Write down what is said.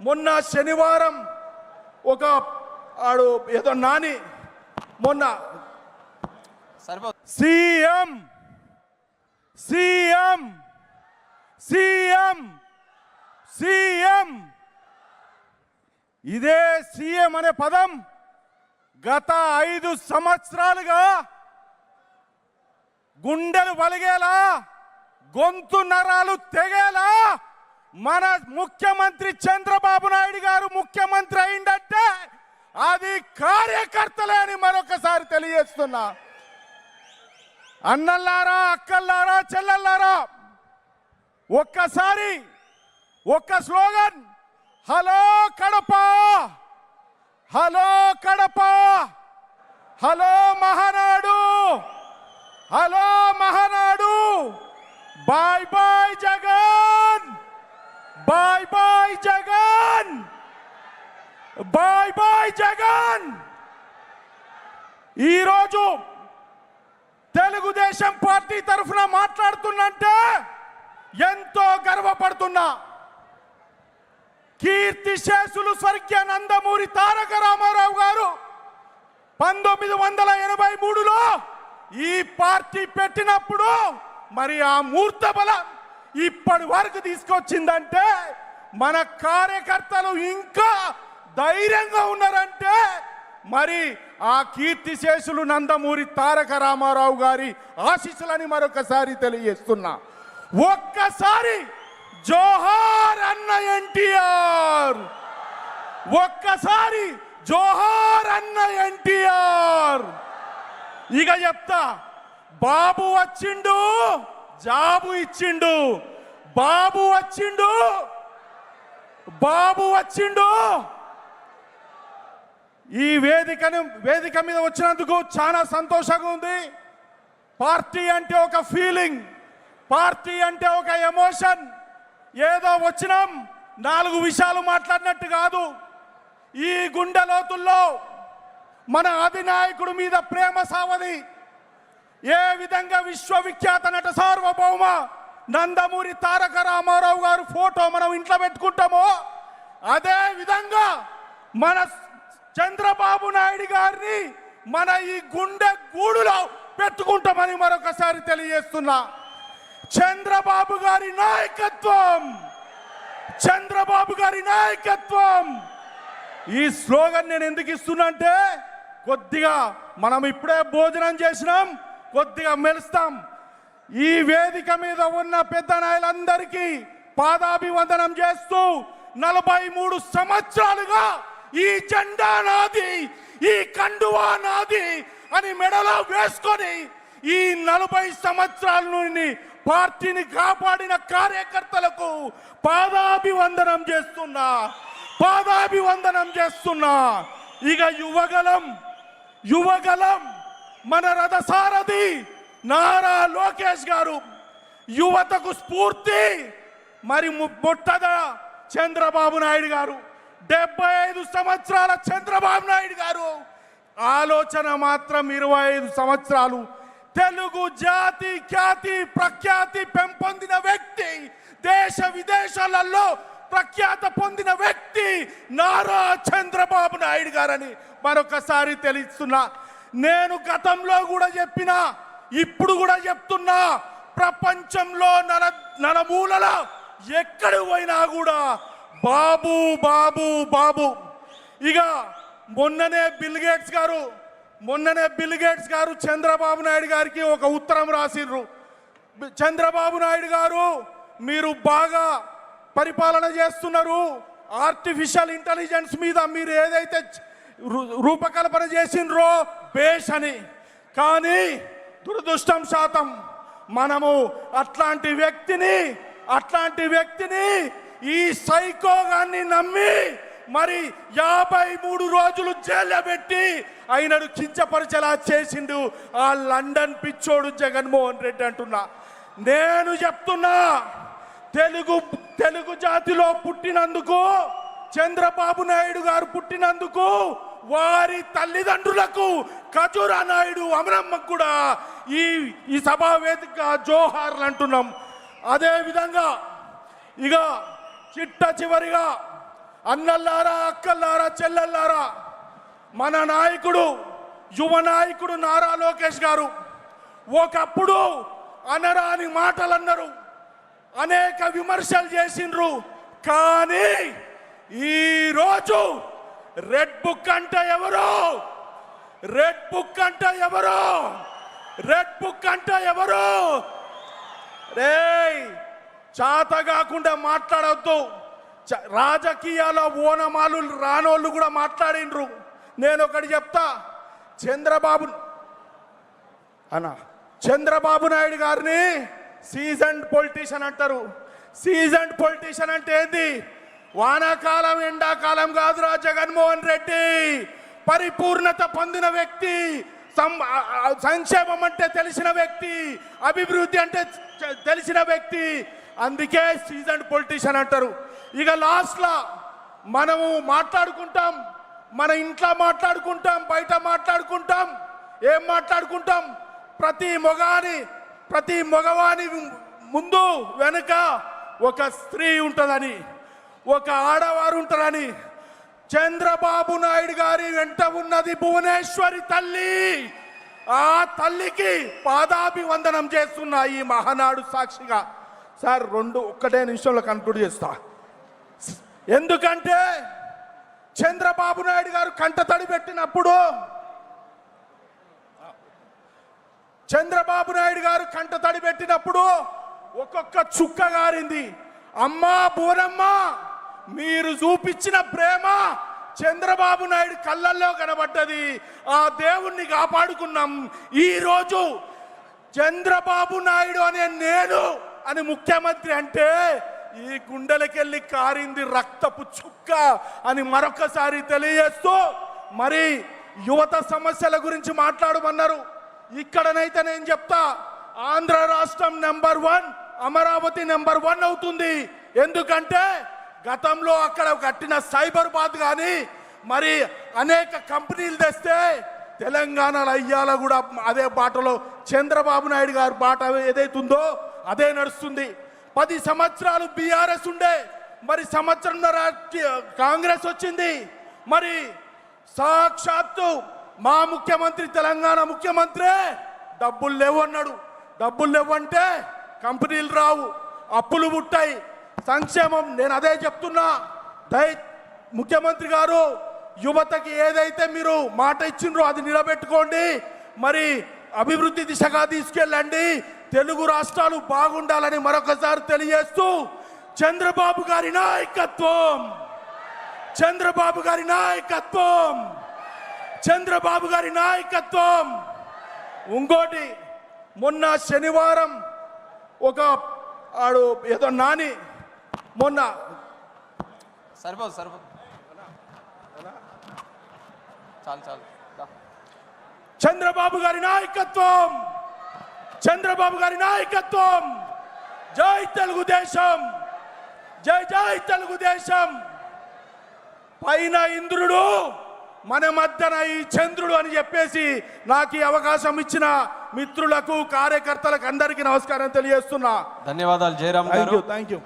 మొన్న శనివారం ఒక ఆడు ఏదో నాని మొన్న సీఎం సీఎం సీఎం సీఎం. ఇదే సీఎం అనే పదం గత ఐదు సంవత్సరాలుగా గుండెలు వలిగేలా గొంతు నరాలు తెగేలా మన ముఖ్యమంత్రి చంద్రబాబు నాయుడు గారు ముఖ్యమంత్రి అయిందంటే అది కార్యకర్తలే అని మరొకసారి తెలియజేస్తున్నా. అన్నల్లారా అక్కల్లారా చెల్లెల్లారా ఒక్కసారి ఒక్క slogan hello Kadapa hello Kadapa hello Mahanadu hello Mahanadu bye bye Jagan. Bye bye Jagan bye bye Jagan ఈరోజు తెలుగుదేశం పార్టీ తరఫున మాట్లాడుతున్నంటే ఎంతో గర్వపడుతున్నా. కీర్తి శేషులు స్వర్గీయ నందమూరి తారక రామారావు గారు పంతొమ్మిది వందల ఎనభై మూడులో ఈ పార్టీ పెట్టినప్పుడు మరి ఆ మూర్త బలం ఇప్పటి వరకు తీసుకొచ్చిందంటే మన కార్యకర్తలు ఇంకా ధైర్యంగా ఉన్నారంటే మరి ఆ కీర్తిశేషులు నందమూరి తారక రామారావు గారి ఆశీస్సులని మరొకసారి తెలియజేస్తున్నా. ఒక్కసారి జోహార్ అన్న ఎన్టీఆర్! ఒక్కసారి జోహార్ అన్న ఎన్టీఆర్! ఇక చెప్తా బాబు వచ్చిండు! జాబు ఇచ్చిండు. బాబు వచ్చిండు. బాబు వచ్చిండు. ఈ వేదికను వేదిక మీద వచ్చినందుకు చాలా సంతోషంగా ఉంది. పార్టీ అంటే ఒక ఫీలింగ్. పార్టీ అంటే ఒక ఎమోషన్. ఏదో వచ్చినాం నాలుగు విషయాలు మాట్లాడినట్టు కాదు. ఈ గుండె లోతుల్లో మన అధినాయకుడి మీద ప్రేమ సావది. ఏ విధంగా విశ్వవిఖ్యాత నట సార్వభౌమ నందమూరి తారక రామారావు గారు ఫోటో మనం ఇంట్లో పెట్టుకుంటామో అదే విధంగా మన చంద్రబాబు నాయుడు గారిని మన ఈ గుండె గూడులో పెట్టుకుంటామని మరొకసారి తెలియజేస్తున్నా. చంద్రబాబు గారి నాయకత్వం! చంద్రబాబు గారి నాయకత్వం! ఈ స్లోగన్ నేను ఎందుకు ఇస్తున్నా అంటే కొద్దిగా మనం ఇప్పుడే భోజనం చేసినాం కొద్దిగా మెలుస్తాం. ఈ వేదిక మీద ఉన్న పెద్ద నాయలందరికీ పాదాభివందనం చేస్తూ నలభై మూడు సంవత్సరాలుగా ఈ జెండా నాది ఈ కండువా నాది అని మెడలో వేసుకొని ఈ నలభై సంవత్సరాల నుండి పార్టీని కాపాడిన కార్యకర్తలకు పాదాభివందనం చేస్తున్నా పాదాభివందనం చేస్తున్నా. ఇక యువగలం యువగలం. మన రథసారథి నారా లోకేష్ గారు యువతకు స్ఫూర్తి మరి ము- చంద్రబాబు నాయుడు గారు. డెబ్బై ఐదు సంవత్సరాల చంద్రబాబు నాయుడు గారు. ఆలోచన మాత్రం ఇరవై ఐదు సంవత్సరాలు. తెలుగు జాతి ఖ్యాతి ప్రఖ్యాతి పెంపొందిన వ్యక్తి దేశ విదేశాలలో ప్రఖ్యాత పొందిన వ్యక్తి నారా చంద్రబాబు నాయుడు గారని మరొకసారి తెలుస్తున్నా. నేను గతంలో కూడా చెప్పిన ఇప్పుడు కూడా చెప్తున్నా ప్రపంచంలో నల నలమూలల ఎక్కడ పోయినా కూడా బాబు బాబు బాబు. ఇక మొన్ననే బిల్గేట్స్ గారు మొన్ననే బిల్గేట్స్ గారు చంద్రబాబు నాయుడు గారికి ఒక ఉత్తరం రాసిర్రు. చంద్రబాబు నాయుడు గారు మీరు బాగా పరిపాలన చేస్తున్నారు. ఆర్టిఫిషియల్ ఇంటెలిజెన్స్ మీద మీరు ఏదైతే రూపకల్పన చేసిండ్రో బేష్ అని కానీ దురదృష్టం శాతం మనము అట్లాంటి వ్యక్తిని అట్లాంటి వ్యక్తిని ఈ సైకోగాన్ని నమ్మి మరి యాభై మూడు రోజులు జైల్లో పెట్టి ఆయనను కించపరిచేలా చేసిండు ఆ లండన్ పిచ్చోడు జగన్మోహన్ రెడ్డి అంటున్నా. నేను చెప్తున్నా తెలుగు తెలుగు జాతిలో పుట్టినందుకు చంద్రబాబు నాయుడు గారు పుట్టినందుకు వారి తల్లిదండ్రులకు ఖజూరా నాయుడు అమరమ్మకు కూడా ఈ ఈ సభా వేదిక జోహార్లు అంటున్నాం. అదే విధంగా ఇక చిట్ట చివరిగా అన్నల్లారా అక్కల్లారా చెల్లెల్లారా మన నాయకుడు యువ నాయకుడు నారా లోకేష్ గారు ఒకప్పుడు అనరాని మాటలు అన్నారు అనేక విమర్శలు చేసిండ్రు. కానీ ఈరోజు రెడ్ బుక్ అంటే ఎవరు? రెడ్ బుక్ అంటే ఎవరు? రెడ్ బుక్ అంటే ఎవరు? రేయ్ చాత కాకుండా మాట్లాడవద్దు చ- రాజకీయాల ఓనమాలు రానోళ్ళు కూడా మాట్లాడిండ్రు నేను ఒకటి చెప్తా. చంద్రబాబు అనా చంద్రబాబు నాయుడు గారిని సీజన్ పొలిటీషియన్ అంటారు. సీజన్ పొలిటీషియన్ అంటే ఏంది? వానాకాలం ఎండాకాలం కాదురా జగన్మోహన్ రెడ్డి. పరిపూర్ణత పొందిన వ్యక్తి సం- సంక్షేమం అంటే తెలిసిన వ్యక్తి అభివృద్ధి అంటే తెలిసిన వ్యక్తి. అందుకే సీజన్ పొలిటీషియన్ అంటారు. ఇక లాస్ట్లా మనము మాట్లాడుకుంటాం మన ఇంట్లో మాట్లాడుకుంటాం బయట మాట్లాడుకుంటాం ఏం మాట్లాడుకుంటాం? ప్రతి మొగాని ప్రతి మగవాని ముందు వెనుక ఒక స్త్రీ ఉంటుందని. ఒక ఆడవారు ఉంటారని చంద్రబాబు నాయుడు గారి వెంట ఉన్నది భువనేశ్వరి తల్లి. ఆ తల్లికి పాదాభివందనం చేస్తున్న ఈ మహానాడు సాక్షిగా సార్ రెండు ఒక్కటే నిమిషంలో కన్క్లూడ్ చేస్తా. ఎందుకంటే చంద్రబాబు నాయుడు గారు కంటతడి పెట్టినప్పుడు చంద్రబాబు నాయుడు గారు కంటతడి పెట్టినప్పుడు ఒక్కొక్క చుక్క గారింది. అమ్మా బూరమ్మ మీరు చూపించిన ప్రేమ చంద్రబాబు నాయుడు కళ్ళల్లో కనబడ్డది. ఆ దేవుణ్ణి కాపాడుకున్నాం. ఈరోజు చంద్రబాబు నాయుడు అనే నేను అని ముఖ్యమంత్రి అంటే ఈ గుండెలకెళ్ళి కారింది రక్తపు చుక్క అని మరొకసారి తెలియజేస్తూ మరి యువత సమస్యల గురించి మాట్లాడమన్నారు. ఇక్కడనైతే నేను చెప్తా ఆంధ్ర రాష్ట్రం number one Amaravati number one అవుతుంది. ఎందుకంటే గతంలో అక్కడ కట్టిన సైబరాబాద్ కానీ మరి అనేక కంపెనీలు తెస్తే తెలంగాణలో అయ్యాల కూడా అదే బాటలో చంద్రబాబు నాయుడు గారి బాట ఏదైతుందో అదే నడుస్తుంది. పది సంవత్సరాలు బీఆర్ఎస్ ఉండే మరి సంవత్సరంన్నర కాంగ్రెస్ వచ్చింది. మరి సాక్షాత్తు మా ముఖ్యమంత్రి తెలంగాణ ముఖ్యమంత్రి డబ్బులు లేవు అన్నాడు. డబ్బులు లేవంటే కంపెనీలు రావు. అప్పులు పుట్టాయి. సంక్షేమం నేను అదే చెప్తున్నా. దయ ముఖ్యమంత్రి గారు యువతకి ఏదైతే మీరు మాట ఇచ్చిండ్రో అది నిలబెట్టుకోండి. మరి అభివృద్ధి దిశగా తీసుకెళ్ళండి. తెలుగు రాష్ట్రాలు బాగుండాలని మరొకసారి తెలియజేస్తూ చంద్రబాబు గారి నాయకత్వం. చంద్రబాబు గారి నాయకత్వం. చంద్రబాబు గారి నాయకత్వం. ఇంకోటి మొన్న శనివారం ఒక ఆడు ఏదో నాని మొన్న సరిపోదు సరిపోదు. చాలు చాలు. చంద్రబాబు గారి నాయకత్వం చంద్రబాబు గారి నాయకత్వం. జై తెలుగుదేశం జై జై తెలుగుదేశం. పైన ఇంద్రుడు మన మధ్యన ఈ చంద్రుడు అని చెప్పేసి నాకు ఈ అవకాశం ఇచ్చిన మిత్రులకు కార్యకర్తలకు అందరికీ నమస్కారం తెలియజేస్తున్నా. ధన్యవాదాలు Jayaram thank you thank you